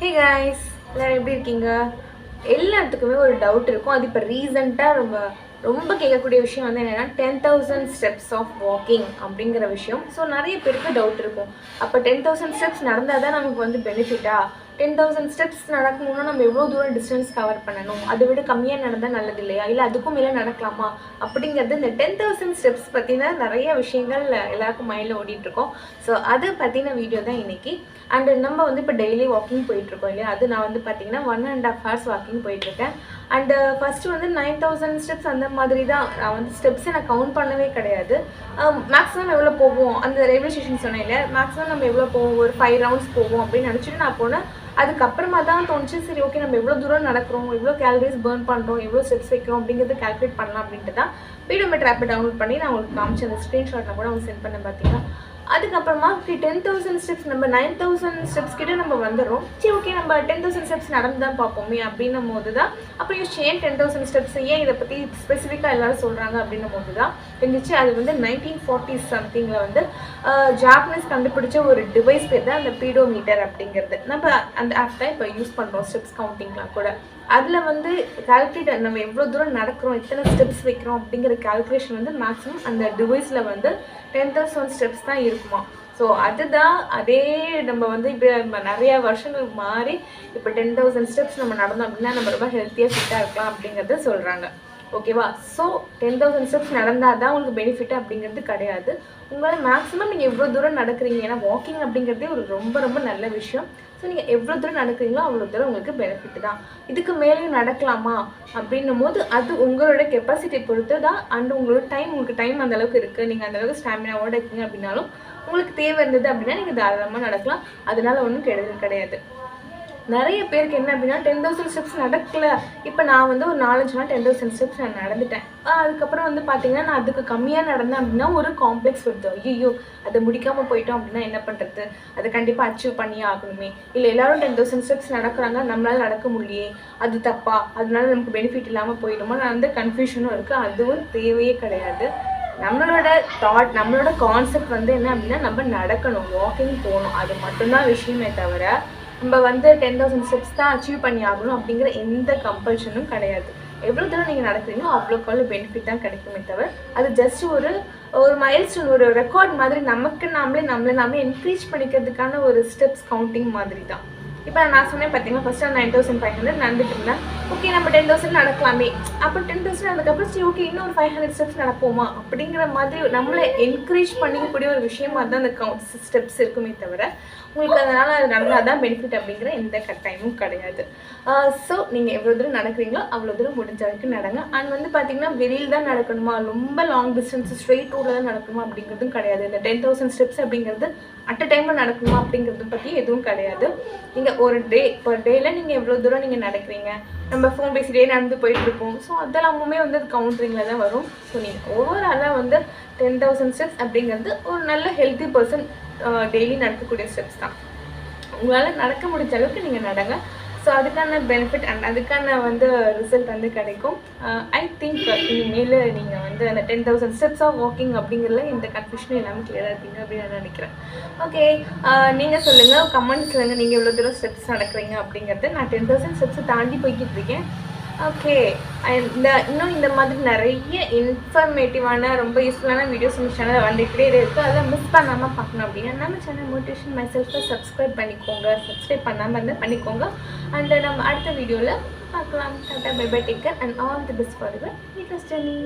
Hey guys எல்லோரும் எப்படி இருக்கீங்க? எல்லாத்துக்குமே ஒரு டவுட் இருக்கும். அது இப்போ ரீசெண்டாக ரொம்ப ரொம்ப கேட்கக்கூடிய விஷயம் வந்து என்னென்னா ten thousand steps of walking அப்படிங்கிற விஷயம். ஸோ நிறைய பேருக்கு டவுட் இருக்கும். அப்போ டென் தௌசண்ட் ஸ்டெப்ஸ் நடந்தால் தான் நமக்கு வந்து பெனிஃபிட்டா டென் தௌசண்ட் ஸ்டெப்ஸ் நடக்கணும்னா நம்ம எவ்வளோ தூரம் டிஸ்டன்ஸ் கவர் பண்ணணும்? அதை விட கம்மியாக நடந்தால் நல்லது இல்லையா இல்லை அதுக்கும் மேலே நடக்கலாமா? அப்படிங்கிறது இந்த டென் தௌசண்ட் ஸ்டெப்ஸ் பற்றின நிறைய விஷயங்கள் எல்லாருக்கும் மைண்டில் ஓடிட்டுருக்கோம். ஸோ அதை பற்றின வீடியோ தான் இன்னைக்கு. அண்டு நம்ம வந்து இப்போ டெய்லி வாக்கிங் போயிட்டுருக்கோம் இல்லையா? அது நான் வந்து பார்த்தீங்கன்னா one and half hours walking போயிட்டுருக்கேன். அண்டு ஃபஸ்ட்டு uh, வந்து நைன் தௌசண்ட் ஸ்டெப்ஸ் அந்த மாதிரி தான். நான் வந்து ஸ்டெப்ஸை நான் கவுண்ட் பண்ணவே கிடையாது. Um, மேக்ஸிமம் எவ்வளோ போவோம் அந்த ரயில்வே ஸ்டேஷன் சொன்னேன் இல்லை மேக்ஸிமம் நம்ம எவ்வளோ போவோம்? ஒரு ஃபைவ் ரவுண்ட்ஸ் போவோம் அப்படின்னு நினச்சிட்டு நான் போனேன் அதுக்கப்புறமா தான் தோணுச்சு சரி ஓகே நம்ம எவ்வளோ தூரம் நடக்கிறோம் எவ்வளோ கேலரிஸ் பேர்ன் பண்ணுறோம் எவ்வளோ ஸ்டெப்ஸ் வைக்கிறோம் அப்படிங்கிறது கால்குலேட் பண்ணலாம் அப்படின்ட்டு தான் பீடோமீட்டர் ஆப்பை டவுன்லோட் பண்ணி நான் உங்களுக்கு காமிச்ச அந்த ஸ்க்ரீன்ஷாட்டில் கூட அவங்க சென்ட் பண்ண பார்த்தீங்கன்னா அதுக்கப்புறமா டென் தௌசண்ட் ஸ்டெப்ஸ் நம்ம நைன் தௌசண்ட் ஸ்டெப்ஸ் கிட்ட நம்ம வந்துடுறோம். சரி ஓகே நம்ம டென் தௌசண்ட் ஸ்டெப்ஸ் நடந்து தான் பார்ப்போமே அப்படின்னும் போது தான் அப்புறம் யோசிச்சு ஏன் டென் தௌசண்ட் ஸ்டெப்ஸ் ஏன் இதை பற்றி ஸ்பெசிஃபிக்காக எல்லாரும் சொல்கிறாங்க அப்படின்னும் போது தான் தெரிஞ்சிச்சு அது வந்து நைன்டீன் ஃபார்ட்டி சம்திங்கில் வந்து ஜாப்பனீஸ் கண்டுபிடிச்ச ஒரு டிவைஸ் பேர் தான் அந்த பீடோமீட்டர் அப்படிங்கிறது. நம்ம அந்த ஆப் தான் இப்போ யூஸ் பண்ணுறோம் ஸ்டெப்ஸ் கவுண்டிங்லாம் கூட. அதில் வந்து கால்குலேட் நம்ம எவ்வளோ தூரம் நடக்கிறோம் எத்தனை ஸ்டெப்ஸ் வைக்கிறோம் அப்படிங்கிற கால்குலேஷன் வந்து மேக்ஸிமம் அந்த டிவைஸில் வந்து டென் தௌசண்ட் ஸ்டெப்ஸ் தான் இருக்குமா. ஸோ அதுதான் அதே நம்ம வந்து இப்போ நம்ம நிறையா வருஷங்கள் மாறி இப்போ டென் தௌசண்ட் ஸ்டெப்ஸ் நம்ம நடந்தோம் அப்படின்னா நம்ம ரொம்ப ஹெல்த்தியாக ஃபிட்டாக இருக்கலாம் அப்படிங்கிறத சொல்கிறாங்க ஓகேவா ஸோ டென் தௌசண்ட் ஸ்டெப்ஸ் நடந்தால் தான் உங்களுக்கு பெனிஃபிட் அப்படிங்கிறது கிடையாது. உங்களால் மேக்ஸிமம் நீங்கள் எவ்வளோ தூரம் நடக்கிறீங்க. ஏன்னா வாக்கிங் அப்படிங்கிறதே ஒரு ரொம்ப ரொம்ப நல்ல விஷயம். ஸோ நீங்கள் எவ்வளோ தூரம் நடக்கிறீங்களோ அவ்வளோ தூரம் உங்களுக்கு பெனிஃபிட் தான். இதுக்கு மேலேயும் நடக்கலாமா? அப்படின்னும் போது அது உங்களோட கெப்பாசிட்டி பொறுத்து தான் அண்ட் உங்களோட டைம் உங்களுக்கு டைம் அந்தளவுக்கு இருக்குது நீங்கள் அந்தளவுக்கு ஸ்டாமினாவோட இருக்கீங்க அப்படின்னாலும் உங்களுக்கு தேவை இருந்தது அப்படின்னா நீங்கள் தாராளமாக நடக்கலாம். அதனால ஒன்றும் கெடுதல் கிடையாது. நிறைய பேருக்கு என்ன அப்படின்னா டென் தௌசண்ட் ஸ்டெப்ஸ் நடக்கல. இப்போ நான் வந்து ஒரு நாலஞ்சு நாள் டென் தௌசண்ட் ஸ்டெப்ஸ் நான் நடந்துட்டேன். அதுக்கப்புறம் வந்து பார்த்தீங்கன்னா நான் அதுக்கு கம்மியாக நடந்தேன் அப்படின்னா ஒரு காம்ப்ளெக்ஸ் வருது. ஐயோ அதை முடிக்காமல் போயிட்டோம் அப்படின்னா என்ன பண்ணுறது அதை கண்டிப்பாக அச்சீவ் பண்ணியே ஆகணுமே. இல்லை எல்லாரும் டென் தௌசண்ட் ஸ்டெப்ஸ் நடக்கிறாங்க நம்மளால் நடக்க முடியே அது தப்பா? அதனால நமக்கு பெனிஃபிட் இல்லாமல் போயிடுமோ? நான் வந்து கன்ஃபியூஷனும் இருக்குது அதுவும் தேவையே கிடையாது. நம்மளோட தாட் நம்மளோட கான்செப்ட் வந்து என்ன அப்படின்னா நம்ம நடக்கணும் வாக்கிங் போகணும். அது மட்டும்தான் விஷயமே தவிர நம்ம வந்து டென் தௌசண்ட் ஸ்டெப்ஸ் தான் அச்சீவ் பண்ணி ஆகணும் அப்படிங்கிற எந்த கம்பல்ஷனும் கிடையாது. எவ்வளோ தூரம் நீங்கள் நடக்கிறீங்களோ அவ்வளோக்கு பெனிஃபிட் தான் கிடைக்குமே தவிர அது ஜஸ்ட் ஒரு ஒரு மைல்ஸ்டோன் ஒரு ரெக்கார்ட் மாதிரி நமக்கு நாமளே நம்மளை நாமளே என்கரேஜ் பண்ணிக்கிறதுக்கான ஒரு ஸ்டெப்ஸ் கவுண்டிங் மாதிரி தான். இப்போ நான் சொன்னேன் பார்த்தீங்கன்னா first nine thousand five hundred நடந்துட்டு இருந்தேன். ஓகே நம்ம டென் தௌசண்ட் நடக்கலாமே. அப்போ டென் தௌசண்ட் அதுக்கப்புறம் சரி ஓகே இன்னும் ஒரு ஃபைவ் ஹண்ட்ரட் ஸ்டெப்ஸ் நடப்போமா? அப்படிங்கிற மாதிரி நம்மளை என்கரேஜ் பண்ணிக்கக்கூடிய ஒரு விஷயமா தான் அந்த கவுண்ட் ஸ்டெப்ஸ் இருக்குமே தவிர உங்களுக்கு அதனால் அது நடந்தால் தான் பெனிஃபிட் அப்படிங்கிற எந்த கட்டாயமும் கிடையாது. ஸோ நீங்கள் எவ்வளோ தூரம் நடக்கிறீங்களோ அவ்வளோ தூரம் முடிஞ்ச வரைக்கும் நடங்க. அண்ட் வந்து பார்த்தீங்கன்னா வெளியில் தான் நடக்கணுமா? ரொம்ப லாங் டிஸ்டன்ஸ் ஸ்ட்ரெயிட் ரோடில் தான் நடக்கணுமா? அப்படிங்கிறதும் கிடையாது. இந்த டென் தௌசண்ட் ஸ்டெப்ஸ் அப்படிங்கிறது அட் அ டைமில் நடக்கணுமா? அப்படிங்கிறத பற்றி எதுவும் கிடையாது. நீங்கள் ஒரு டே ஒரு டேயில் நீங்கள் எவ்வளோ தூரம் நீங்கள் நடக்கிறீங்க? நம்ம ஃபோன் பேசிட்டே நடந்து போயிட்டுருக்கோம் ஸோ அதெல்லாமுமே வந்து அது கவுண்டரிங்கில் தான் வரும். ஸோ நீங்கள் ஓவராலாக வந்து டென் தௌசண்ட் ஸ்டெப்ஸ் அப்படிங்கிறது ஒரு நல்ல ஹெல்த்தி பர்சன் டெய்லி நடக்கக்கூடிய ஸ்டெப்ஸ் தான். உங்களால் நடக்க முடிஞ்ச அளவுக்கு நீங்கள் நடங்க. ஸோ அதுக்கான பெனிஃபிட் அண்ட் அதுக்கான வந்து ரிசல்ட் வந்து கிடைக்கும். Uh, ஐ திங்க் இனிமேல் நீங்கள் வந்து அந்த ten thousand steps of walking அப்படிங்கிறதுல இந்த கன்ஃபியூஷன் எல்லாமே கிளியராக இருப்பீங்க அப்படின்னு நான் நினைக்கிறேன். ஓகே uh, நீங்கள் சொல்லுங்கள் கமெண்ட்ஸ்லேருந்து நீங்கள் எவ்வளோ தூரம் ஸ்டெப்ஸ் நடக்கிறீங்க அப்படிங்கிறது. நான் டென் தௌசண்ட் ஸ்டெப்ஸை தாண்டி போய்கிட்டு இருக்கேன். ஓகே இந்த இன்னும் இந்த மாதிரி நிறைய இன்ஃபர்மேட்டிவான ரொம்ப யூஸ்ஃபுல்லான வீடியோஸ் நம்ம சேனலில் வந்துக்கிட்டே இருக்குது அதை மிஸ் பண்ணாமல் பார்க்கணும் அப்படின்னா நம்ம சேனல் மோட்டிவேஷன் மை செல்ஃபை சப்ஸ்கிரைப் பண்ணிக்கோங்க. சப்ஸ்கிரைப் பண்ணாமல் இருந்தால் பண்ணிக்கோங்க. அண்ட் நம்ம அடுத்த வீடியோவில் பார்க்கலாம். Tata bye bye take care and all the best for your வீட்டஸ் journey